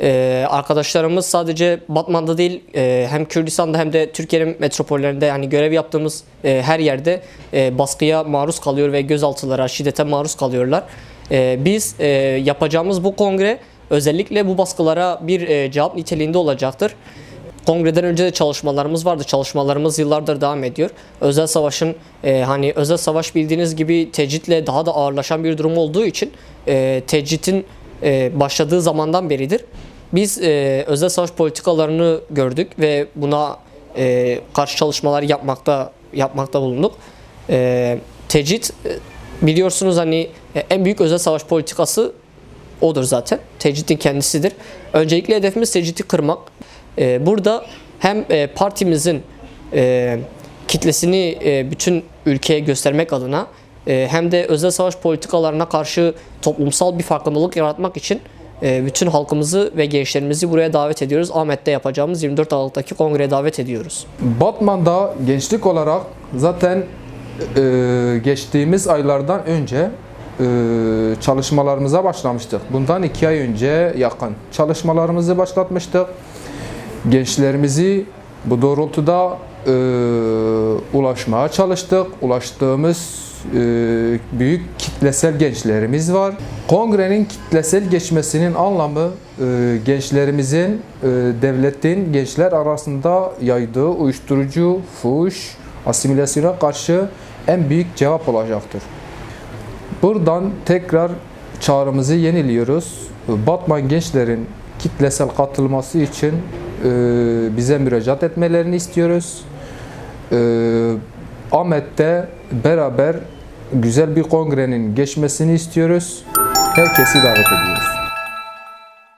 Ee, arkadaşlarımız sadece Batman'da değil e, hem Kürdistan'da hem de Türkiye'nin metropollerinde yani görev yaptığımız e, her yerde e, baskıya maruz kalıyor ve gözaltılara, şiddete maruz kalıyorlar. E, biz e, yapacağımız bu kongre özellikle bu baskılara bir e, cevap niteliğinde olacaktır. Kongreden önce de çalışmalarımız vardı. Çalışmalarımız yıllardır devam ediyor. Özel savaşın e, hani özel savaş bildiğiniz gibi tecritle daha da ağırlaşan bir durum olduğu için e, tecritin e, başladığı zamandan beridir. Biz e, özel savaş politikalarını gördük ve buna e, karşı çalışmalar yapmakta yapmakta bulunduk. E, tecrit e, biliyorsunuz hani e, en büyük özel savaş politikası odur zaten. Tecritin kendisidir. Öncelikle hedefimiz tecriti kırmak. Ee, burada hem e, partimizin e, kitlesini e, bütün ülkeye göstermek adına e, hem de özel savaş politikalarına karşı toplumsal bir farkındalık yaratmak için e, bütün halkımızı ve gençlerimizi buraya davet ediyoruz. Ahmet'te yapacağımız 24 Aralık'taki kongreye davet ediyoruz. Batman'da gençlik olarak zaten e, geçtiğimiz aylardan önce e, çalışmalarımıza başlamıştık. Bundan iki ay önce yakın çalışmalarımızı başlatmıştık. Gençlerimizi bu doğrultuda e, ulaşmaya çalıştık. Ulaştığımız e, büyük kitlesel gençlerimiz var. Kongrenin kitlesel geçmesinin anlamı e, gençlerimizin e, devletin gençler arasında yaydığı uyuşturucu, fuhuş, asimilasyona karşı en büyük cevap olacaktır. Buradan tekrar çağrımızı yeniliyoruz. Batman gençlerin kitlesel katılması için e, bize müracaat etmelerini istiyoruz. E, Ahmet'te beraber güzel bir kongrenin geçmesini istiyoruz. Herkesi davet ediyoruz.